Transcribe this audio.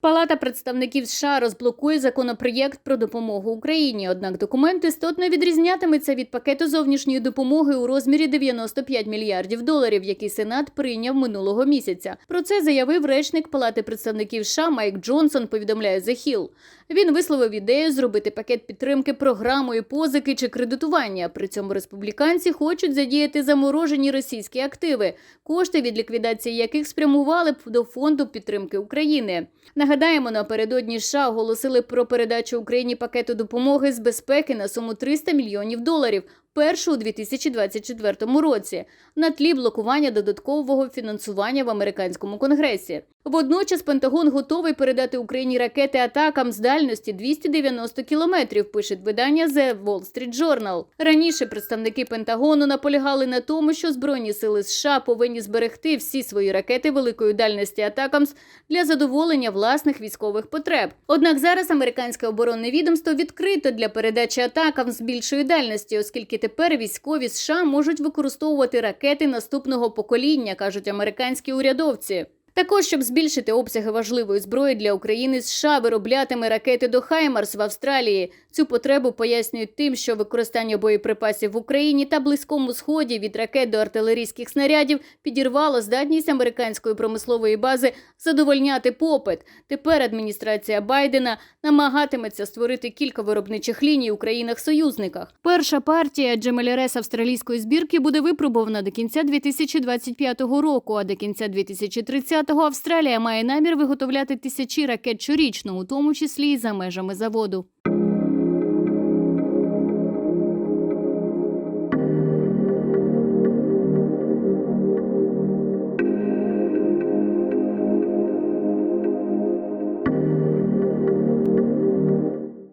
Палата представників США розблокує законопроєкт про допомогу Україні. Однак документ істотно відрізнятиметься від пакету зовнішньої допомоги у розмірі 95 мільярдів доларів, який Сенат прийняв минулого місяця. Про це заявив речник Палати представників США Майк Джонсон. Повідомляє The Hill. Він висловив ідею зробити пакет підтримки програмою позики чи кредитування. При цьому республіканці хочуть задіяти заморожені російські активи, кошти від ліквідації яких спрямували б до фонду підтримки України. Нагадаємо, напередодні США оголосили про передачу Україні пакету допомоги з безпеки на суму 300 мільйонів доларів. Першу у 2024 році на тлі блокування додаткового фінансування в американському конгресі. Водночас Пентагон готовий передати Україні ракети атакам з дальності 290 кілометрів. Пише видання The Wall Street Journal. Раніше представники Пентагону наполягали на тому, що збройні сили США повинні зберегти всі свої ракети великої дальності атакамс для задоволення власних військових потреб. Однак зараз американське оборонне відомство відкрито для передачі атакам з більшої дальності, оскільки тепер військові США можуть використовувати ракети наступного покоління, кажуть американські урядовці. Також, щоб збільшити обсяги важливої зброї для України, США вироблятиме ракети до Хаймарс в Австралії. Цю потребу пояснюють тим, що використання боєприпасів в Україні та близькому сході від ракет до артилерійських снарядів підірвало здатність американської промислової бази задовольняти попит. Тепер адміністрація Байдена намагатиметься створити кілька виробничих ліній у країнах-союзниках. Перша партія Джемелярес австралійської збірки буде випробована до кінця 2025 року, а до кінця 2030-го Австралія має намір виготовляти тисячі ракет щорічно, у тому числі і за межами заводу.